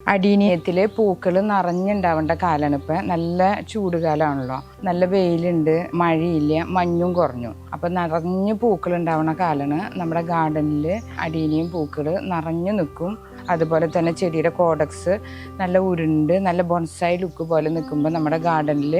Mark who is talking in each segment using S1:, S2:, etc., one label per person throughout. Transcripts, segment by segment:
S1: അടീനിയത്തിൽ പൂക്കൾ നിറഞ്ഞുണ്ടാവേണ്ട കാലമാണ് ഇപ്പൊ. നല്ല ചൂടുകാലമാണല്ലോ നല്ല വെയിലുണ്ട് മഴയില്ല മഞ്ഞും കുറഞ്ഞു. അപ്പൊ നിറഞ്ഞു പൂക്കൾ ഉണ്ടാവുന്ന കാലമാണ് നമ്മുടെ ഗാർഡനിൽ അടീനിയും പൂക്കൾ നിറഞ്ഞു നിൽക്കും അതുപോലെ തന്നെ ചെടിയുടെ കോഡക്സ് നല്ല ഉരുണ്ട് നല്ല ബോൺസായി ലുക്ക് പോലെ നിൽക്കുമ്പോൾ നമ്മുടെ ഗാർഡനിൽ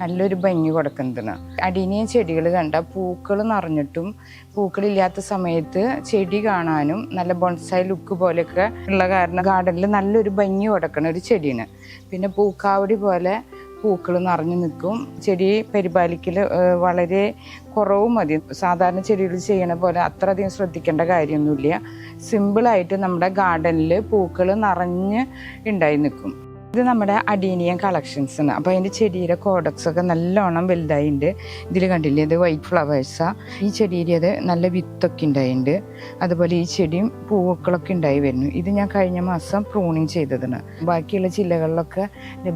S1: നല്ലൊരു ഭംഗി കൊടുക്കുന്നതാണ് അടീനിയ ചെടികൾ കണ്ട പൂക്കൾ നിറഞ്ഞിട്ടും പൂക്കളില്ലാത്ത സമയത്ത് ചെടി കാണാനും നല്ല ബോൺസായി ലുക്ക് പോലെയൊക്കെ ഉള്ള കാരണം ഗാർഡനിൽ നല്ലൊരു ഭംഗി കൊടുക്കണ ഒരു ചെടിയാണ്. പിന്നെ പൂക്കാവടി പോലെ പൂക്കൾ നിറഞ്ഞു നിൽക്കും. ചെടി പരിപാലിക്കൽ വളരെ കുറവ് മതി. സാധാരണ ചെടികൾ ചെയ്യണ പോലെ അത്ര അത്രയധികം ശ്രദ്ധിക്കേണ്ട കാര്യമൊന്നുമില്ല. സിമ്പിളായിട്ട് നമ്മുടെ ഗാർഡനിൽ പൂക്കൾ നിറഞ്ഞ് ഉണ്ടായി നിൽക്കും. ഇത് നമ്മുടെ അഡീനിയൻ കളക്ഷൻസ് ആണ്. അപ്പോൾ അതിന്റെ ചെടിയുടെ കോഡക്സ് ഒക്കെ നല്ലോണം വലുതായിട്ടുണ്ട് ഇതിൽ കണ്ടില്ലേ ഇത് വൈറ്റ് ഫ്ലവേഴ്സാണ് ഈ ചെടിയിൽ അത് നല്ല വിത്തൊക്കെ ഉണ്ടായിട്ടുണ്ട് അതുപോലെ ഈ ചെടിയും പൂക്കളൊക്കെ ഉണ്ടായി വരുന്നു. ഇത് ഞാൻ കഴിഞ്ഞ മാസം പ്രൂണിങ് ചെയ്തതാണ്. ബാക്കിയുള്ള ജില്ലകളിലൊക്കെ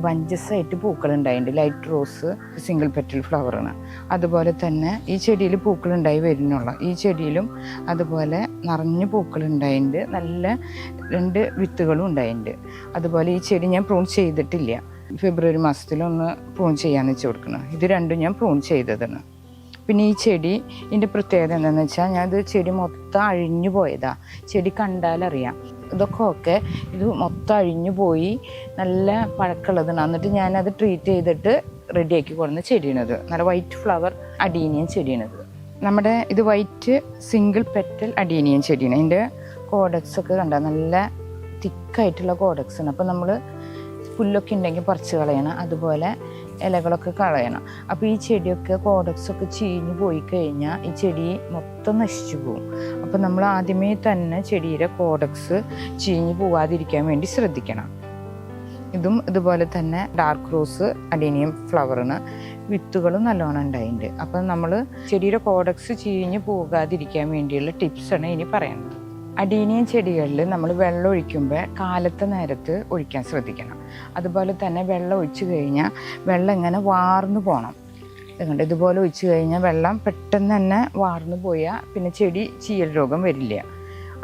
S1: ബഞ്ചസ് ആയിട്ട് പൂക്കൾ ഉണ്ടായിട്ടുണ്ട് ലൈറ്റ് റോസ് സിംഗിൾ പെറ്റൽ ഫ്ലവറാണ് അതുപോലെ തന്നെ ഈ ചെടിയിൽ പൂക്കൾ ഉണ്ടായി വരുന്നുള്ള. ഈ ചെടിയിലും അതുപോലെ നിറഞ്ഞ പൂക്കൾ ഉണ്ടായിട്ടുണ്ട് നല്ല രണ്ട് വിത്തുകളും ഉണ്ടായിട്ടുണ്ട് അതുപോലെ ഈ ചെടി ഞാൻ പ്രൂൺ ചെയ്തിട്ടില്ല. ഫെബ്രുവരി മാസത്തിലൊന്ന് പ്രൂൺ ചെയ്യാന്ന് വെച്ച് കൊടുക്കണം. ഇത് രണ്ടും ഞാൻ പ്രൂൺ ചെയ്തതാണ്. പിന്നെ ഈ ചെടി ഇതിന്റെ പ്രത്യേകത എന്താണെന്ന് വെച്ചാൽ ഞാൻ ഇത് ചെടി മൊത്തം അഴിഞ്ഞു പോയതാ. ചെടി കണ്ടാലറിയാം. ഇതൊക്കെ ഒക്കെ ഇത് മൊത്തം അഴിഞ്ഞു പോയി നല്ല പഴക്കമുള്ളതാണ്. എന്നിട്ട് ഞാനത് ട്രീറ്റ് ചെയ്തിട്ട് റെഡിയാക്കി കൊടുന്ന ചെടിയണത്. നല്ല വൈറ്റ് ഫ്ലവർ അടീനിയൻ ചെടിയണത്. നമ്മുടെ ഇത് വൈറ്റ് സിംഗിൾ പെറ്റൽ അടീനിയൻ ചെടിയാണ്. അതിന്റെ കോഡക്സ് ഒക്കെ കണ്ട നല്ല തിക്കായിട്ടുള്ള കോഡക്സ് ആണ്. അപ്പോൾ നമ്മൾ പുല്ലൊക്കെ ഉണ്ടെങ്കിൽ പറിച്ച് കളയണം. അതുപോലെ ഇലകളൊക്കെ കളയണം. അപ്പോൾ ഈ ചെടിയൊക്കെ കോഡക്സൊക്കെ ചീഞ്ഞു പോയി കഴിഞ്ഞാൽ ഈ ചെടി മൊത്തം നശിച്ചു പോകും. അപ്പോൾ നമ്മൾ ആദ്യമേ തന്നെ ചെടിയുടെ കോഡക്സ് ചീഞ്ഞു പോവാതിരിക്കാൻ വേണ്ടി ശ്രദ്ധിക്കണം. ഇതും ഇതുപോലെ തന്നെ ഡാർക്ക് റോസ് അഡീനിയം ഫ്ലവറിന് വിത്തുകളും നല്ലോണം ഉണ്ടായിട്ടുണ്ട്. അപ്പം നമ്മൾ ചെടിയുടെ കോഡക്സ് ചീഞ്ഞു പോകാതിരിക്കാൻ വേണ്ടിയുള്ള ടിപ്സാണ് ഇനി പറയുന്നത് അഡീനിയൻ ചെടികളിൽ നമ്മൾ വെള്ളം ഒഴിക്കുമ്പോൾ കാലത്തെ നേരത്ത് ഒഴിക്കാൻ ശ്രദ്ധിക്കണം. അതുപോലെ തന്നെ വെള്ളം ഒഴിച്ചു കഴിഞ്ഞാൽ വെള്ളം ഇങ്ങനെ വാർന്നു പോകണം അതുകൊണ്ട് ഇതുപോലെ ഒഴിച്ചു കഴിഞ്ഞാൽ വെള്ളം പെട്ടെന്ന് തന്നെ വാർന്നു പോയാൽ പിന്നെ ചെടി ചീയൽ രോഗം വരില്ല.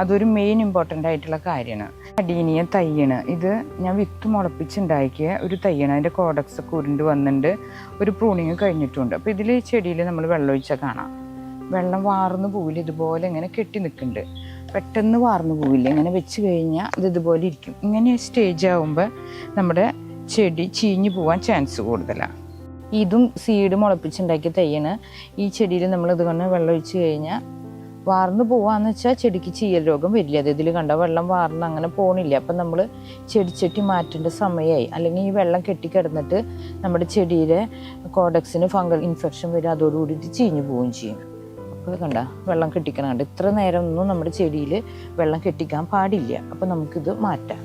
S1: അതൊരു മെയിൻ ഇമ്പോർട്ടന്റ് ആയിട്ടുള്ള കാര്യമാണ്. അടീനിയ തയ്യണ് ഇത് ഞാൻ വിത്ത് മുളപ്പിച്ചുണ്ടാക്കിയ ഒരു തയ്യണ് അതിന്റെ കോഡക്സ് ഒക്കെ ഉരുണ്ട് വന്നിട്ടുണ്ട്. ഒരു പ്രൂണിങ് കഴിഞ്ഞിട്ടുണ്ട്. അപ്പോൾ ഇതിൽ ചെടിയിൽ നമ്മൾ വെള്ളം ഒഴിച്ചാൽ കാണാം. വെള്ളം വാർന്നു പോവില്ല. ഇതുപോലെ ഇങ്ങനെ കെട്ടി നിൽക്കുന്നുണ്ട്. പെട്ടെന്ന് വാർന്നു പോവില്ല. ഇങ്ങനെ വെച്ച് കഴിഞ്ഞാൽ ഇത് ഇതുപോലെ ഇരിക്കും. ഇങ്ങനെ സ്റ്റേജ് ആകുമ്പോൾ നമ്മുടെ ചെടി ചീഞ്ഞു പോകാൻ ചാൻസ് കൂടുതലാണ് ഇതും സീഡ് മുളപ്പിച്ചുണ്ടാക്കിയ തയ്യണ് ഈ ചെടിയിൽ നമ്മൾ ഇത് കൊണ്ട് വെള്ളം ഒഴിച്ച് കഴിഞ്ഞാൽ വാർന്നു പോവാന്ന് വെച്ചാൽ ചെടിക്ക് ചീയൽ രോഗം വരില്ല. അത് ഇതിൽ കണ്ട വെള്ളം വാർന്ന് അങ്ങനെ പോണില്ല. അപ്പം നമ്മൾ ചെടിച്ചട്ടി മാറ്റേണ്ട സമയമായി അല്ലെങ്കിൽ ഈ വെള്ളം കെട്ടിക്കിടന്നിട്ട് നമ്മുടെ ചെടിയിലെ കോഡക്സിന് ഫംഗൽ ഇൻഫെക്ഷൻ വരും. അതോടുകൂടി ഇത് ചീഞ്ഞു പോവുകയും ചെയ്യും. കണ്ട വെള്ളം കെട്ടിക്കണം കണ്ട ഇത്ര നേരം ഒന്നും നമ്മുടെ ചെടിയിൽ വെള്ളം കെട്ടിക്കാൻ പാടില്ല. അപ്പോൾ നമുക്കിത് മാറ്റാം.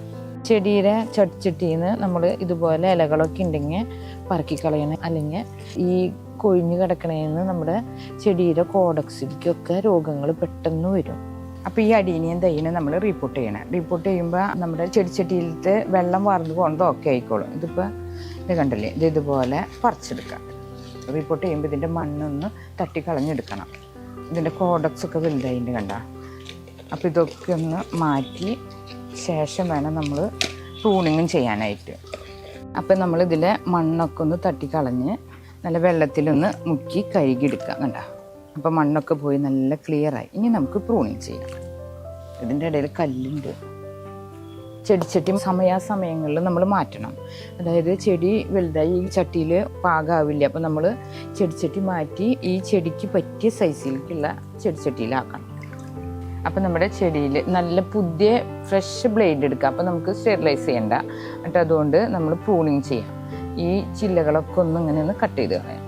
S1: ചെടിയുടെ ചട്ടിച്ചട്ടിയിൽ നിന്ന് നമ്മൾ ഇതുപോലെ ഇലകളൊക്കെ ഉണ്ടെങ്കിൽ പറക്കിക്കളയണം. അല്ലെങ്കിൽ ഈ കൊഴിഞ്ഞു കിടക്കണേന്ന് നമ്മുടെ ചെടിയുടെ കോഡക്സിലേക്കൊക്കെ രോഗങ്ങൾ പെട്ടെന്ന് വരും. അപ്പോൾ ഈ അടീനിയും തൈനെ നമ്മൾ റീപ്പോർട്ട് ചെയ്യണം. റീപ്പോർട്ട് ചെയ്യുമ്പോൾ നമ്മുടെ ചെടിച്ചട്ടിയിലത്തെ വെള്ളം വാർന്നു പോകുന്നത് ഒക്കെ ആയിക്കോളും. ഇതിപ്പോൾ ഇത് കണ്ടില്ലേ? ഇത് ഇതുപോലെ പറിച്ചെടുക്കാം. റിപ്പോർട്ട് ചെയ്യുമ്പോൾ ഇതിന്റെ മണ്ണൊന്ന് തട്ടിക്കളഞ്ഞെടുക്കണം. ഇതിന്റെ കോഡക്സ് ഒക്കെ വലുതായിട്ട് കണ്ട. അപ്പോൾ ഇതൊക്കെ ഒന്ന് മാറ്റി ശേഷം വേണം നമ്മൾ പ്രൂണിങ്ങും ചെയ്യാനായിട്ട്. അപ്പം നമ്മൾ ഇതിലെ മണ്ണൊക്കെ ഒന്ന് തട്ടിക്കളഞ്ഞ് നല്ല വെള്ളത്തിലൊന്ന് മുക്കി കഴുകിയെടുക്കാം കണ്ട. അപ്പോൾ മണ്ണൊക്കെ പോയി നല്ല ക്ലിയറായി ഇനി നമുക്ക് പ്രൂണിങ് ചെയ്യാം. ഇതിന്റെ ഇടയിൽ കല്ലുണ്ട്. ചെടിച്ചട്ടി സമയാസമയങ്ങളിൽ നമ്മൾ മാറ്റണം. അതായത് ചെടി വലുതായി ഈ ചട്ടിയിൽ പാകാവില്ല. അപ്പോൾ നമ്മൾ ചെടിച്ചട്ടി മാറ്റി ഈ ചെടിക്ക് പറ്റിയ സൈസിലേക്കുള്ള ചെടിച്ചട്ടിയിലാക്കണം അപ്പം നമ്മുടെ ചെടിയിൽ നല്ല പുതിയ ഫ്രഷ് ബ്ലേഡ് എടുക്കുക അപ്പം നമുക്ക് സ്റ്റെറിലൈസ് ചെയ്യണ്ട. എന്നിട്ട് അതുകൊണ്ട് നമ്മൾ പ്രൂണിങ് ചെയ്യാം. ഈ ചില്ലകളൊക്കെ ഒന്ന് ഇങ്ങനെ ഒന്ന് കട്ട് ചെയ്ത് കളയാം.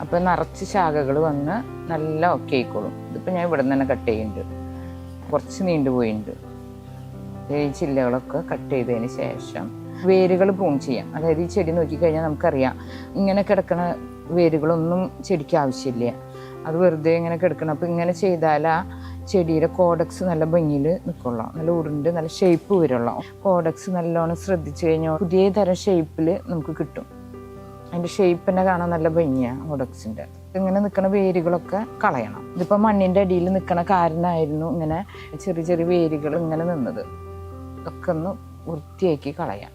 S1: അപ്പം നിറച്ച് ശാഖകൾ വന്ന് നല്ല ഓക്കെ ആയിക്കോളും. ഇതിപ്പോൾ ഞാൻ ഇവിടെ നിന്ന് തന്നെ കട്ട് ചെയ്യുന്നുണ്ട്. കുറച്ച് നീണ്ടുപോയിട്ടുണ്ട്. ഈ ചില്ലകളൊക്കെ കട്ട് ചെയ്തതിന് ശേഷം വേരുകൾ പ്രൂൺ ചെയ്യാം. അതായത് ഈ ചെടി നോക്കിക്കഴിഞ്ഞാൽ നമുക്കറിയാം ഇങ്ങനെ കിടക്കണ വേരുകളൊന്നും ചെടിക്ക് ആവശ്യമില്ല. അത് വെറുതെ ഇങ്ങനെ കിടക്കണം. അപ്പോൾ ഇങ്ങനെ ചെയ്താൽ ആ ചെടിയുടെ കോഡക്സ് നല്ല ഭംഗിയിൽ നിൽക്കുള്ളൂ നല്ല ഉരുണ്ട് നല്ല ഷേപ്പ് വരുള്ളൂ. കോഡക്സ് നല്ലോണം ശ്രദ്ധിച്ചു കഴിഞ്ഞാൽ പുതിയ തരം ഷേപ്പിൽ നമുക്ക് കിട്ടും. അതിന്റെ ഷേപ്പ് തന്നെ കാണാൻ നല്ല ഭംഗിയാണ് കോഡക്സിന്റെ ഇങ്ങനെ നിൽക്കുന്ന വേരുകളൊക്കെ കളയണം. ഇതിപ്പോൾ മണ്ണിന്റെ അടിയിൽ നിൽക്കുന്ന കാരണമായിരുന്നു ഇങ്ങനെ ചെറിയ ചെറിയ വേരുകൾ ഇങ്ങനെ നിന്നത്. ഇതൊക്കെ ഒന്ന് വൃത്തിയാക്കി കളയാം.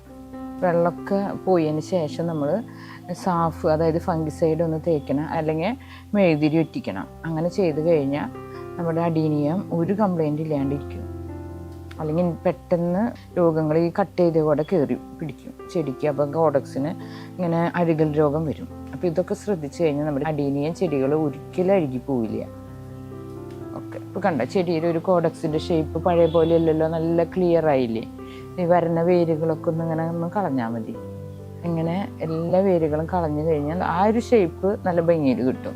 S1: വെള്ളമൊക്കെ പോയതിന് ശേഷം നമ്മൾ സാഫ് അതായത് ഫംഗിസൈഡ് ഒന്ന് തേക്കണം അല്ലെങ്കിൽ മെഴുതിരി ഒറ്റിക്കണം. അങ്ങനെ ചെയ്ത് കഴിഞ്ഞാൽ നമ്മുടെ അടീനിയം ഒരു കംപ്ലൈന്റ് ഇല്ലാണ്ടിരിക്കും. അല്ലെങ്കിൽ പെട്ടെന്ന് രോഗങ്ങൾ ഈ കട്ട് ചെയ്ത കൂടെ കയറി പിടിക്കും. ചെടിക്ക് അപ്പോൾ ഗോഡക്സിന് ഇങ്ങനെ അഴുകൽ രോഗം വരും. അപ്പോൾ ഇതൊക്കെ ശ്രദ്ധിച്ചു കഴിഞ്ഞാൽ നമ്മുടെ അടീനിയം ചെടികൾ ഒരിക്കലും അഴുകി പോവില്ല. ഓക്കെ ഇപ്പോൾ കണ്ട ചെടിയുടെ ഒരു കോഡക്സിന്റെ ഷേപ്പ് പഴയ പോലെ അല്ലല്ലോ നല്ല ക്ലിയർ ആയില്ലേ? ഈ വരുന്ന വേരുകളൊക്കെ ഒന്ന് ഇങ്ങനെ ഒന്ന് കളഞ്ഞാൽ മതി. ഇങ്ങനെ എല്ലാ വേരുകളും കളഞ്ഞു കഴിഞ്ഞാൽ ആ ഒരു ഷേപ്പ് നല്ല ഭംഗിയിൽ കിട്ടും.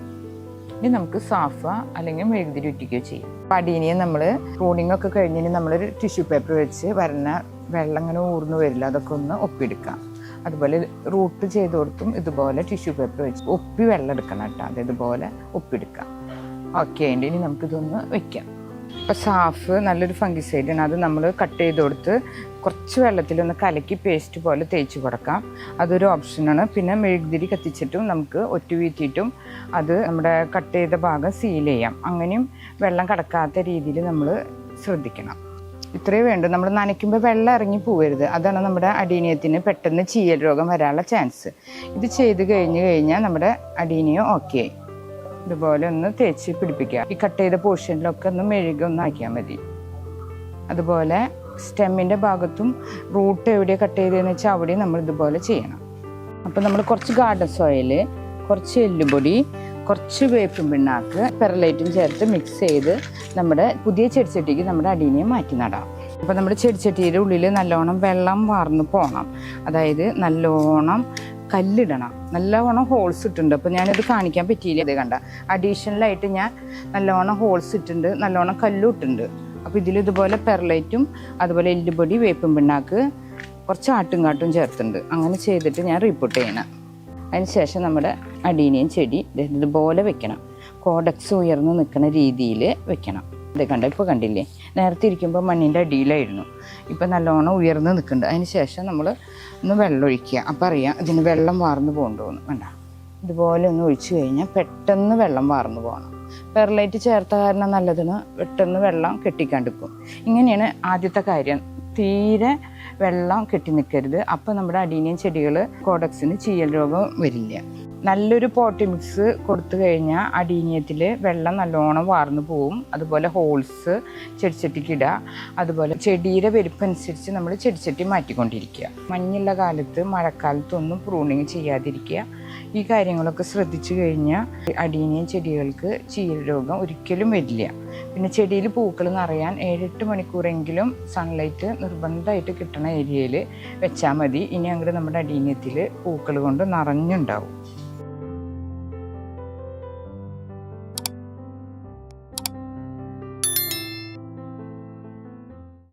S1: ഇനി നമുക്ക് സാഫ അല്ലെങ്കിൽ മെഴുകുതിരി ഉറ്റിക്കുകയോ ചെയ്യാം. പടീനിയെ നമ്മൾ പ്രൂണിംഗ് ഒക്കെ കഴിഞ്ഞിട്ട് നമ്മളൊരു ടിഷ്യൂ പേപ്പർ വെച്ച് വരുന്ന വെള്ളം ഇങ്ങനെ ഊർന്നു വരില്ല അതൊക്കെ ഒന്ന് ഒപ്പിയെടുക്കാം. അതുപോലെ റൂട്ട് ചെയ്ത് കൊടുത്തും ഇതുപോലെ ടിഷ്യൂ പേപ്പർ വെച്ച് ഒപ്പി വെള്ളം എടുക്കണം കേട്ടോ അത് ഇതുപോലെ ഒപ്പിയെടുക്കാം. ഓക്കെ അതിന്റെ ഇനി നമുക്കിതൊന്ന് വെക്കാം. ഇപ്പം സാഫ് നല്ലൊരു ആണ്. അത് നമ്മൾ കട്ട് ചെയ്ത് കൊടുത്ത് കുറച്ച് വെള്ളത്തിലൊന്ന് കലക്കി പേസ്റ്റ് പോലെ തേച്ച് കൊടുക്കാം. അതൊരു ഓപ്ഷനാണ് പിന്നെ മെഴുകുതിരി കത്തിച്ചിട്ടും നമുക്ക് ഒറ്റ വീത്തിയിട്ടും അത് നമ്മുടെ കട്ട് ചെയ്ത ഭാഗം സീൽ ചെയ്യാം. അങ്ങനെയും വെള്ളം കടക്കാത്ത രീതിയിൽ നമ്മൾ ശ്രദ്ധിക്കണം. ഇത്രയേ വേണ്ടൂ. നമ്മൾ നനയ്ക്കുമ്പോൾ വെള്ളം ഇറങ്ങി പോകരുത് അതാണ് നമ്മുടെ അടീനിയത്തിന് പെട്ടെന്ന് ചീയൽ രോഗം വരാനുള്ള ചാൻസ് ഇത് ചെയ്ത് കഴിഞ്ഞ് കഴിഞ്ഞാൽ നമ്മുടെ അടീനിയം ഓക്കെ ആയി. ഇതുപോലെ ഒന്ന് തേച്ച് പിടിപ്പിക്കുക. ഈ കട്ട് ചെയ്ത പോർഷനിലൊക്കെ ഒന്ന് മെഴുകി ഒന്നാക്കിയാൽ മതി. അതുപോലെ സ്റ്റെമ്മിന്റെ ഭാഗത്തും റൂട്ട് എവിടെ കട്ട് ചെയ്തതെന്ന് വെച്ചാൽ അവിടെയും നമ്മൾ ഇതുപോലെ ചെയ്യണം. അപ്പോൾ നമ്മൾ കുറച്ച് ഗാർഡൻ സോയിൽ കുറച്ച് എല്ലുപൊടി കുറച്ച് വേപ്പും പിണ്ണാക്ക് പെറലൈറ്റും ചേർത്ത് മിക്സ് ചെയ്ത് നമ്മുടെ പുതിയ ചെടിച്ചട്ടിക്ക് നമ്മുടെ അടീനെ മാറ്റി നടാം. അപ്പോൾ നമ്മുടെ ചെടിച്ചട്ടിയുടെ ഉള്ളിൽ നല്ലോണം വെള്ളം വാർന്നു പോകണം അതായത് നല്ലോണം കല്ലിടണം. നല്ലവണ്ണം ഹോൾസ് ഇട്ടുണ്ട് അപ്പോൾ ഞാനിത് കാണിക്കാൻ പറ്റിയില്ല. ഇത് കണ്ട. അഡീഷണലായിട്ട് ഞാൻ നല്ലവണ്ണം ഹോൾസ് ഇട്ടുണ്ട് നല്ലവണ്ണം കല്ലും ഇട്ടുണ്ട് അപ്പോൾ ഇതിൽ ഇതുപോലെ പെർലൈറ്റും അതുപോലെ എല്ലുപൊടി വേപ്പും പിണ്ണാക്ക് കുറച്ച് ആട്ടും കാട്ടും ചേർത്തുണ്ട് അങ്ങനെ ചെയ്തിട്ട് ഞാൻ റിപ്പോർട്ട് ചെയ്യണം. അതിന് ശേഷം നമ്മുടെ അടീനിയൻ ചെടി ഇതുപോലെ വെക്കണം. കോഡക്സ് ഉയർന്ന് നിൽക്കുന്ന രീതിയിൽ വെക്കണം. ഇത് കണ്ട ഇപ്പോൾ കണ്ടില്ലേ? നേരത്തെ ഇരിക്കുമ്പോൾ മണ്ണിന്റെ അടിയിലായിരുന്നു. ഇപ്പം നല്ലോണം ഉയർന്ന് നിൽക്കുന്നുണ്ട് അതിന് ശേഷം നമ്മൾ ഒന്ന് വെള്ളം ഒഴിക്കുക അപ്പം അറിയാം ഇതിന് വെള്ളം വാർന്നു പോകണ്ടോന്ന്. വേണ്ട ഇതുപോലെ ഒന്ന് ഒഴിച്ചു കഴിഞ്ഞാൽ പെട്ടെന്ന് വെള്ളം വാർന്നു പോകണം. പെർലൈറ്റ് ചേർത്ത കാരണം നല്ലതിന് പെട്ടെന്ന് വെള്ളം കെട്ടിക്കണ്ടിക്കും ഇങ്ങനെയാണ് ആദ്യത്തെ കാര്യം. തീരെ വെള്ളം കെട്ടി നിൽക്കരുത് അപ്പോൾ നമ്മുടെ അടീനിയൻ ചെടികൾ കോഡക്സിന് ചീയൽ രോഗം വരില്ല. നല്ലൊരു പോട്ടി മിക്സ് കൊടുത്തു കഴിഞ്ഞാൽ അടീനിയത്തിൽ വെള്ളം നല്ലോണം വാർന്നു പോവും. അതുപോലെ ഹോൾസ് ചെടിച്ചട്ടിക്കിടുക അതുപോലെ ചെടിയുടെ വലുപ്പനുസരിച്ച് നമ്മൾ ചെടിച്ചട്ടി മാറ്റിക്കൊണ്ടിരിക്കുക. മഞ്ഞുള്ള കാലത്ത് മഴക്കാലത്തൊന്നും പ്രൂണിങ് ചെയ്യാതിരിക്കുക. ഈ കാര്യങ്ങളൊക്കെ ശ്രദ്ധിച്ചു കഴിഞ്ഞാൽ അടീനിയം ചെടികൾക്ക് ചീര രോഗം ഒരിക്കലും വരില്ല. പിന്നെ ചെടിയിൽ പൂക്കൾ നിറയാൻ ഏഴെട്ട് മണിക്കൂറെങ്കിലും സൺലൈറ്റ് നിർബന്ധമായിട്ട് കിട്ടുന്ന ഏരിയയിൽ വെച്ചാൽ മതി. ഇനി അങ്ങോട്ട് നമ്മുടെ അടീനിയത്തിൽ പൂക്കൾ കൊണ്ട് നിറഞ്ഞുണ്ടാവും.